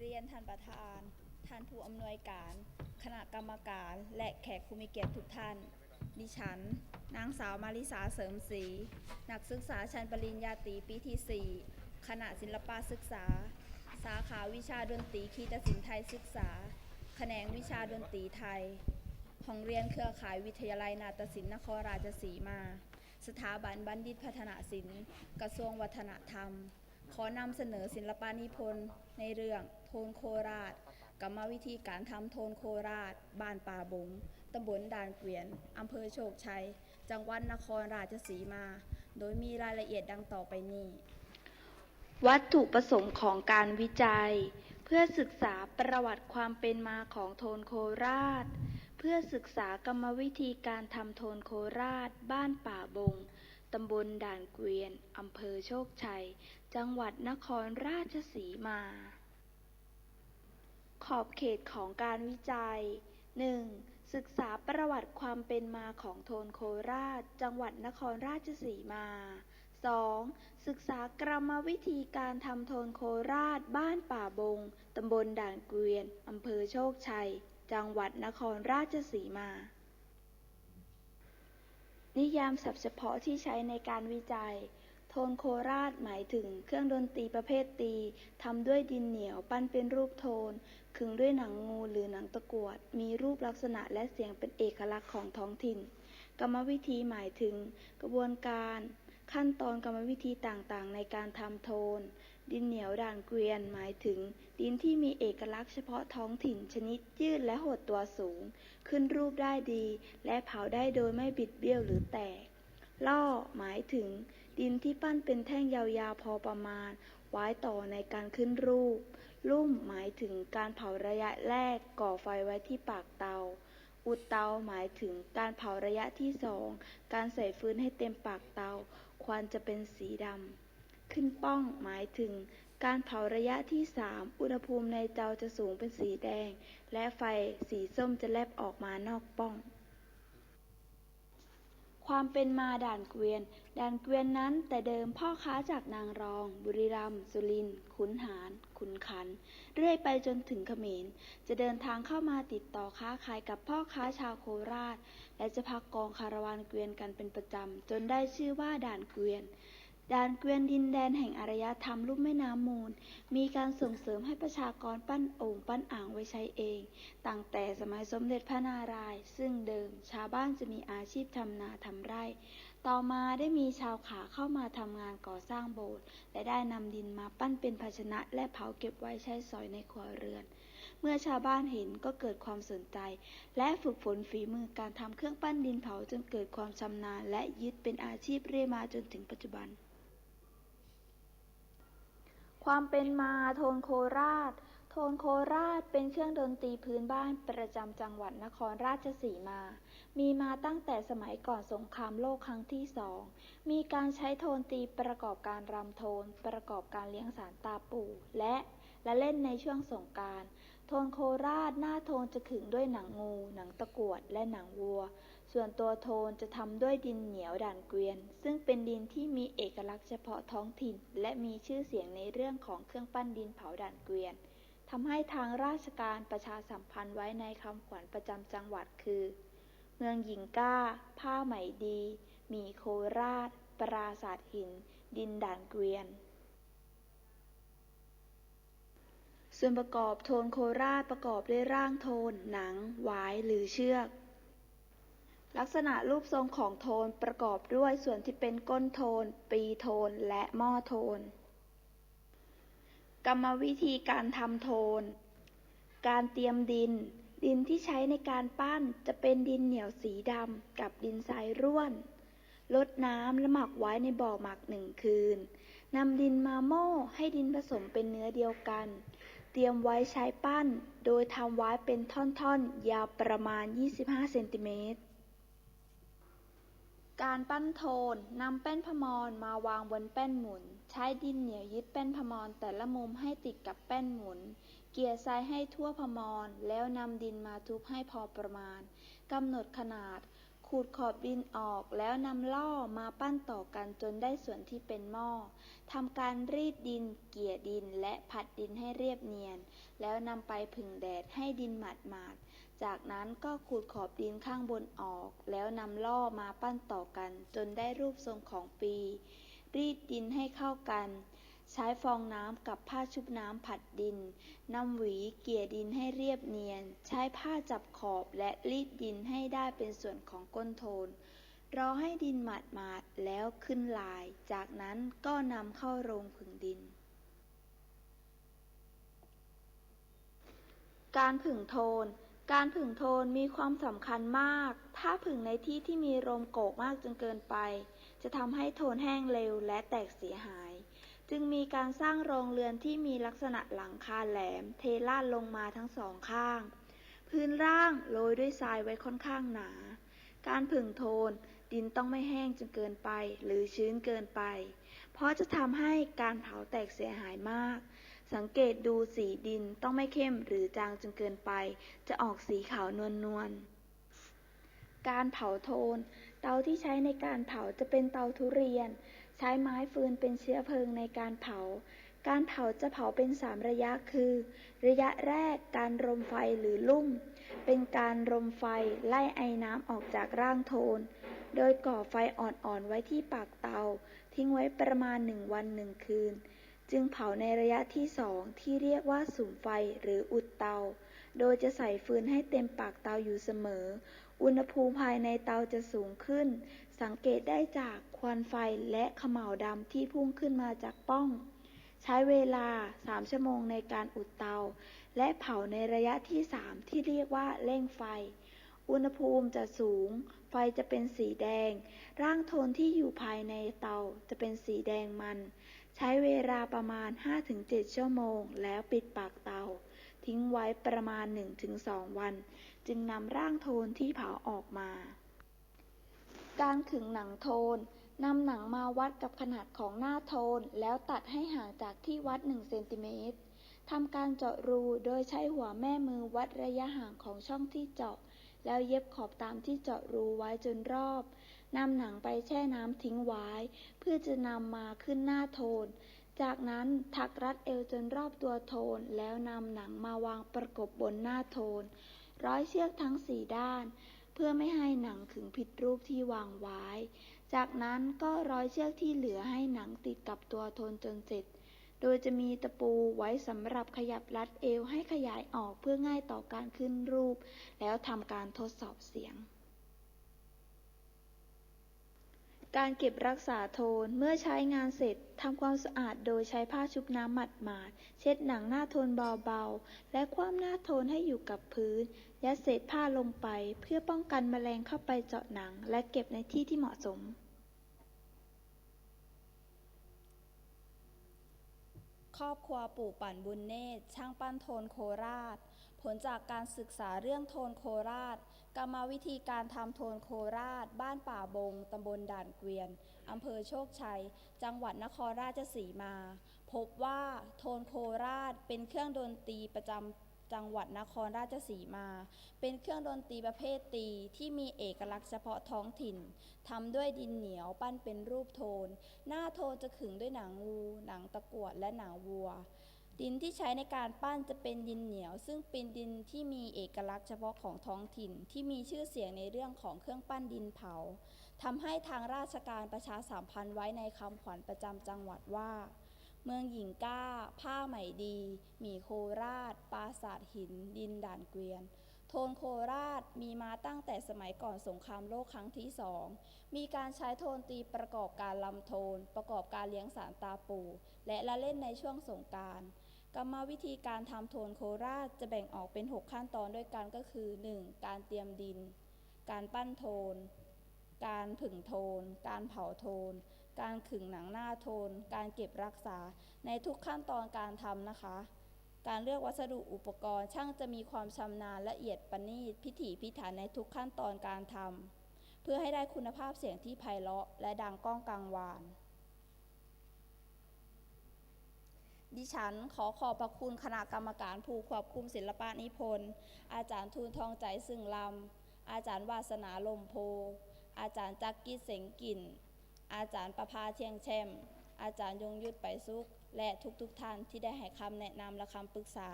เรียนท่านประธาน ท่านผู้อำนวยการ คณะกรรมการ และแขกผู้มีเกียรติทุกท่าน ดิฉัน นางสาวมาริสาเสริมศรี นักศึกษาชั้นปริญญาตรีปีที่ 4 คณะศิลปศึกษา สาขาวิชาดนตรีคีตศิลป์ไทยศึกษา แขนงวิชาดนตรีไทย ของเรียนเครือข่ายวิทยาลัยนาฏศิลป์นครราชสีมา สถาบันบัณฑิตพัฒนาศิลป์ กระทรวงวัฒนธรรม ขอนำเสนอศิลปานิพนธ์ในเรื่อง โทนโคราช กรรมวิธีการทำโทนโคราช บ้านป่าบงตำบลด่านเกวียนอำเภอโชคชัย จังหวัดนครราชสีมา โดยมีรายละเอียดดังต่อไปนี้ วัตถุประสงค์ของการวิจัย เพื่อศึกษาประวัติความเป็นมาของโทนโคราช เพื่อศึกษากรรมวิธีการทำโทนโคราช บ้านป่าบงตำบลด่านเกวียน อำเภอโชคชัย จังหวัดนครราชสีมา ขอบเขตของการวิจัย 1. ศึกษาประวัติความเป็นมาของโทนโคราช จังหวัดนครราชสีมา 2. ศึกษากรรมวิธีการทำโทนโคราช บ้านป่าบง ตำบลด่านเกวียน อำเภอโชคชัย จังหวัดนครราชสีมา นิยามศัพท์เฉพาะที่ใช้ในการวิจัย โทนโคราชหมายถึงเครื่องดนตรีประเภทตีทำด้วยดินเหนียวปั้นเป็นรูปโทน ขึงด้วยหนังงูหรือหนังตะกวด มีรูปลักษณะและเสียงเป็นเอกลักษณ์ของท้องถิ่น กรรมวิธีหมายถึง กระบวนการ ขั้นตอนกรรมวิธีต่างๆ ในการทำโทน ดินเหนียวด่านเกวียนหมายถึง ดินที่มีเอกลักษณ์เฉพาะท้องถิ่นชนิดยืดและหดตัวสูง ขึ้นรูปได้ดี และเผาได้โดยไม่บิดเบี้ยวหรือแตกล่อหมายถึง ดินที่ปั้นเป็นแท่งยาวๆพอประมาณ ไว้ต่อในการขึ้นรูป ลุ่มหมายถึงการเผาระยะแรกก่อไฟไว้ที่ปากเตา อุดเตาหมายถึงการเผาระยะที่สองการใส่ฟืนให้เต็มปากเตา ควันจะเป็นสีดำ ขึ้นป้องหมายถึงการเผาระยะที่สามอุณหภูมิในเตาจะสูงเป็นสีแดง และไฟสีส้มจะแลบออกมานอกป้อง ความเป็นมาด่านเกวียน ด่านเกวียนนั้นแต่เดิมพ่อค้าจากนางรอง บุรีรัมย์สุรินทร์ขุนหารขุนขัน เรื่อยไปจนถึงเขมร จะเดินทางเข้ามาติดต่อค้าขายกับพ่อค้าชาวโคราช และจะพักกองคาราวานเกวียนกันเป็นประจำจนได้ชื่อว่าด่านเกวียน ด่านเกวียนดินแดนแห่งอารยธรรมลุ่มแม่น้ำมูล มีการส่งเสริมให้ประชากรปั้นโอ่งปั้นอ่างไว้ใช้เอง ตั้งแต่สมัยสมเด็จพระนารายณ์ซึ่งเดิมชาวบ้านจะมีอาชีพทำนาทำไร่ ต่อมาได้มีชาวขาเข้ามาทำงานก่อสร้างโบสถ์และได้นำดินมาปั้นเป็นภาชนะและเผาเก็บไว้ใช้สอยในครัวเรือน เมื่อชาวบ้านเห็นก็เกิดความสนใจ และฝึกฝนฝีมือการทำเครื่องปั้นดินเผาจนเกิดความชำนาญและยึดเป็นอาชีพเรื่อยมาจนถึงปัจจุบัน ความเป็นมาโทนโคราช โทนโคราชเป็นเครื่องดนตรีพื้นบ้านประจำจังหวัดนครราชสีมา มีมาตั้งแต่สมัยก่อนสงครามโลกครั้งที่สอง มีการใช้โทนตีประกอบการรำโทน ประกอบการเลี้ยงสารตาปู่ และและเล่นในช่วงสงกราร ทนโคราชหน้าโทนจะขึงด้วยหนังงู หนังตะกวด และหนังวัว ส่วนตัวโทนจะทำด้วยดินเหนียวด่านเกวียน ซึ่งเป็นดินที่มีเอกลักษณ์เฉพาะท้องถิ่น และมีชื่อเสียงในเรื่องของเครื่องปั้นดินเผาด่านเกวียนทำให้ทางราชการประชาสัมพันธ์ไว้ในคำขวัญประจำจังหวัดคือ เมืองหญิงก้า ผ้าไหมดีหมีโคราช ปราสาทหิน ดินด่านเกวียน ส่วนประกอบโทนโคราชประกอบด้วยร่างโทน หนัง หวายหรือเชือก ลักษณะรูปทรงของโทนประกอบด้วยส่วนที่เป็นก้นโทน ปีโทน และหม้อโทน กรรมวิธีการทำโทน การเตรียมดิน ดินที่ใช้ในการปั้นจะเป็นดินเหนียวสีดำกับดินทรายร่วนลดน้ำและหมักไว้ในบ่อหมักหนึ่งคืน นำดินมาโม่ให้ดินผสมเป็นเนื้อเดียวกัน เตรียมไว้ใช้ปั้น โดยทำไว้เป็นท่อนๆ ยาวประมาณ 25 เซนติเมตร การปั้นโทนนำแป้นพมรมาวางบนแป้นหมุน ใช้ดินเหนียวยึดแป้นพมรแต่ละมุมให้ติดกับแป้นหมุน เกี่ยทรายให้ทั่วพมรแล้วนำดินมาทุบให้พอประมาณกำหนดขนาด ขูดขอบดินออกแล้วนำล่อมาปั้นต่อกันจนได้ส่วนที่เป็นหม้อทำการรีดดิน เกี่ยดินและผัดดินให้เรียบเนียน แล้วนำไปผึ่งแดดให้ดินหมาดๆจากนั้นก็ขูดขอบดินข้างบนออก แล้วนำล่อมาปั้นต่อกัน จนได้รูปทรงของปี รีดดินให้เข้ากัน ใช้ฟองน้ำกับผ้าชุบน้ำผัดดิน นำหวีเกี่ยดินให้เรียบเนียน ใช้ผ้าจับขอบและรีดดินให้ได้เป็นส่วนของก้นโทน รอให้ดินหมาดๆแล้วขึ้นลาย จากนั้นก็นำเข้าโรงผึ่งดิน การผึ่งโทน การผึ่งโทนมีความสำคัญมาก ถ้าผึ่งในที่ที่มีลมโกกมากจนเกินไป จะทำให้โทนแห้งเร็วและแตกเสียหาย จึงมีการสร้างโรงเรือนที่มีลักษณะหลังคาแหลม เทลาดลงมาทั้งสองข้าง พื้นร่างโรยด้วยทรายไว้ค่อนข้างหนา การผึ่งโทนดินต้องไม่แห้งจนเกินไปหรือชื้นเกินไป เพราะจะทำให้การเผาแตกเสียหายมาก สังเกตดูสีดินต้องไม่เข้มหรือจางจนเกินไป จะออกสีขาวนวลนวลๆการเผาโทน เตาที่ใช้ในการเผาจะเป็นเตาทุเรียน ใช้ไม้ฟืนเป็นเชื้อเพลิงในการเผา การเผาจะเผาเป็นสามระยะคือ ระยะแรกการรมไฟหรือลุ่ม เป็นการรมไฟไล่ไอน้ำออกจากร่างโทน โดยก่อไฟอ่อนๆไว้ที่ปากเตา ทิ้งไว้ประมาณหนึ่งวันหนึ่งคืน จึงเผาในระยะที่สองที่เรียกว่าสุมไฟหรืออุดเตา โดยจะใส่ฟืนให้เต็มปากเตาอยู่เสมอ อุณหภูมิภายในเตาจะสูงขึ้น สังเกตได้จากควันไฟและเขม่าวดำที่พุ่งขึ้นมาจากป้อง ใช้เวลา 3 ชั่วโมงในการอุดเตา และเผาในระยะที่ 3 ที่เรียกว่าเร่งไฟ อุณหภูมิจะสูง ไฟจะเป็นสีแดง ร่างโทนที่อยู่ภายในเตาจะเป็นสีแดงมัน ใช้เวลาประมาณ 5-7 ชั่วโมง แล้วปิดปากเตา ทิ้งไว้ประมาณ 1-2 วัน จึงนำร่างโทนที่เผาออกมา การขึงหนังโทนนำหนังมาวัดกับขนาดของหน้าโทน แล้วตัดให้ห่างจากที่วัด1เซนติเมตรทำการเจาะรูโดยใช้หัวแม่มือวัดระยะห่างของช่องที่เจาะ แล้วเย็บขอบตามที่เจาะรูไว้จนรอบนำหนังไปแช่น้ำทิ้งไว้ เพื่อจะนำมาขึ้นหน้าโทน จากนั้นถักรัดเอวจนรอบตัวโทน แล้วนำหนังมาวางประกบบนหน้าโทน ร้อยเชือกทั้งสี่ด้าน เพื่อไม่ให้หนังขึงผิดรูปที่วางไว้ จากนั้นก็ร้อยเชือกที่เหลือให้หนังติดกับตัวโทนจนเสร็จ โดยจะมีตะปูไว้สำหรับขยับรัดเอวให้ขยายออกเพื่อง่ายต่อการขึ้นรูป แล้วทำการทดสอบเสียง การเก็บรักษาโทน เมื่อใช้งานเสร็จทำความสะอาดโดยใช้ผ้าชุบน้ำหมาดๆ เช็ดหนังหน้าโทนเบาๆ และคว่ำหน้าโทนให้อยู่กับพื้น ยัดเศษผ้าลงไป เพื่อป้องกันแมลงเข้าไปเจาะหนัง และเก็บในที่ที่เหมาะสมครอบครัวปู่ปั่นบุญเนตรช่างปั้นโทนโคราช ผลจากการศึกษาเรื่องโทนโคราช รรมวิธีการทำโทนโคราช บ้านป่าบงตำบลด่านเกวียนอำเภอโชคชัย จังหวัดนครราชสีมา พบว่าโทนโคราชเป็นเครื่องดนตรีประจำจังหวัดนครราชสีมา เป็นเครื่องดนตรีประเภทตีที่มีเอกลักษณ์เฉพาะท้องถิ่นทำด้วยดินเหนียวปั้นเป็นรูปโทน หน้าโทนจะขึงด้วยหนังงู หนังตะกวดและหนังวัว ดินที่ใช้ในการปั้นจะเป็นดินเหนียว ซึ่งเป็นดินที่มีเอกลักษณ์เฉพาะของท้องถิ่นที่มีชื่อเสียงในเรื่องของเครื่องปั้นดินเผาทำให้ทางราชการประชาสัมพันธ์ไว้ในคำขวัญประจำจังหวัดว่า เมืองหญิงก้า ผ้าไหมดีหมีโคราช ปราสาทหิน ดินด่านเกวียน โทนโคราชมีมาตั้งแต่สมัยก่อนสงครามโลกครั้งที่สองมีการใช้โทนตีประกอบการลำโทน ประกอบการเลี้ยงสารตาปูและละเล่นในช่วงสงกราร กรรมวิธีการทำโทนโคราชจะแบ่งออกเป็น 6 ขั้นตอนด้วยกันก็คือ 1. การเตรียมดิน การปั้นโทน การผึ่งโทน การเผาโทน การขึงหนังหน้าโทน การเก็บรักษา ในทุกขั้นตอนการทำนะคะ การเลือกวัสดุอุปกรณ์ช่างจะมีความชำนาญละเอียดประณีตพิถีพิถันในทุกขั้นตอนการทำเพื่อให้ได้คุณภาพเสียงที่ไพเราะและดังก้องกังวาน ดิฉันขอขอบพระคุณคณะกรรมการผู้ควบคุมศิลปะนิพนธ์ อาจารย์ทูลทองใจซึ่งลำ อาจารย์วาสนาลมโพ อาจารย์จักกิจเสงกินอาจารย์ประภาเทียงแชมอาจารย์ยงยุทธไปสุข และทุกๆทท่านที่ได้ให้คำแนะนำและคำปรึกษา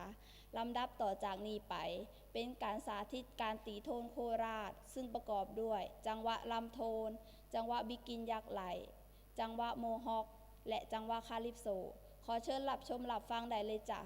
ลำดับต่อจากนี้ไป เป็นการสาธิตการตีโทนโคราช ซึ่งประกอบด้วย จังหวะลำโทน จังหวะบิกินยักษ์ไหล จังหวะโมฮอคและจังหวะคาลิปโซ ขอเชิญหลับชมหลับฟังได้เลยจ้ะ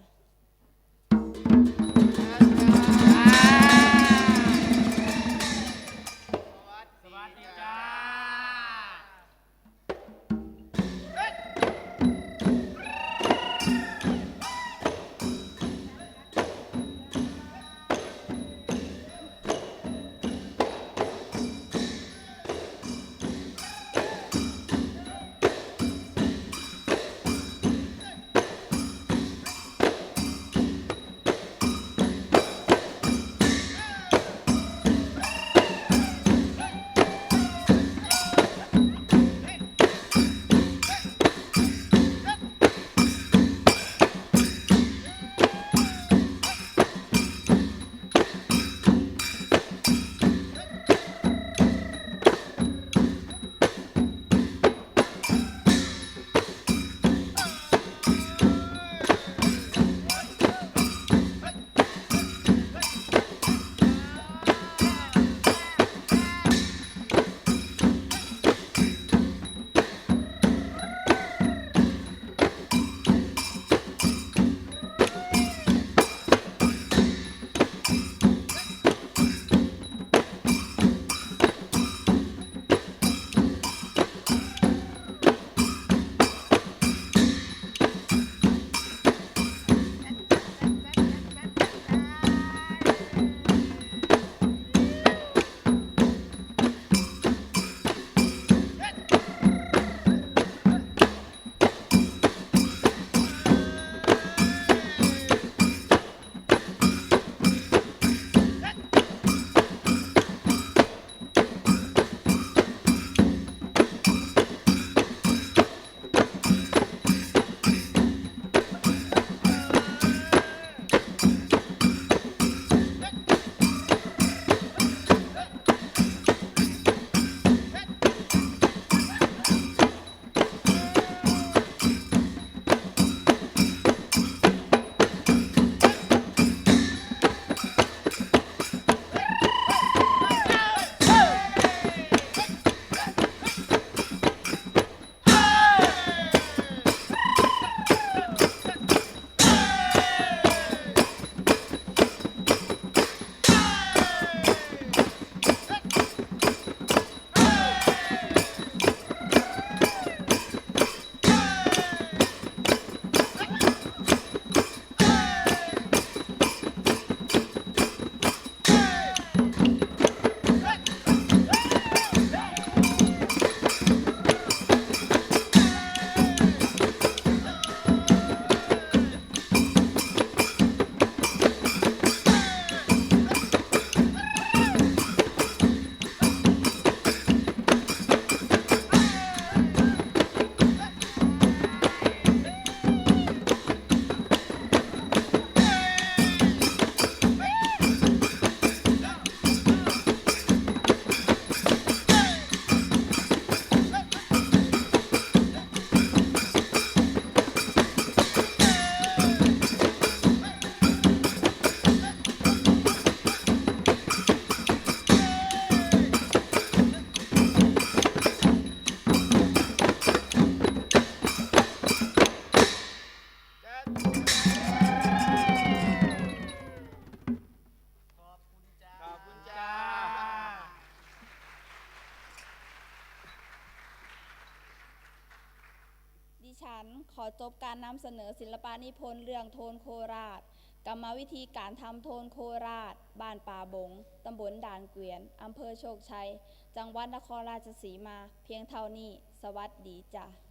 ฉันขอจบการนำเสนอศิลปะนิพนธ์เรื่องโทนโคราช กรรมวิธีการทำโทนโคราช บ้านป่าบง ตำบลด่านเกวียน อำเภอโชคชัย จังหวัดนครราชสีมา เพียงเท่านี้ สวัสดีจ้ะ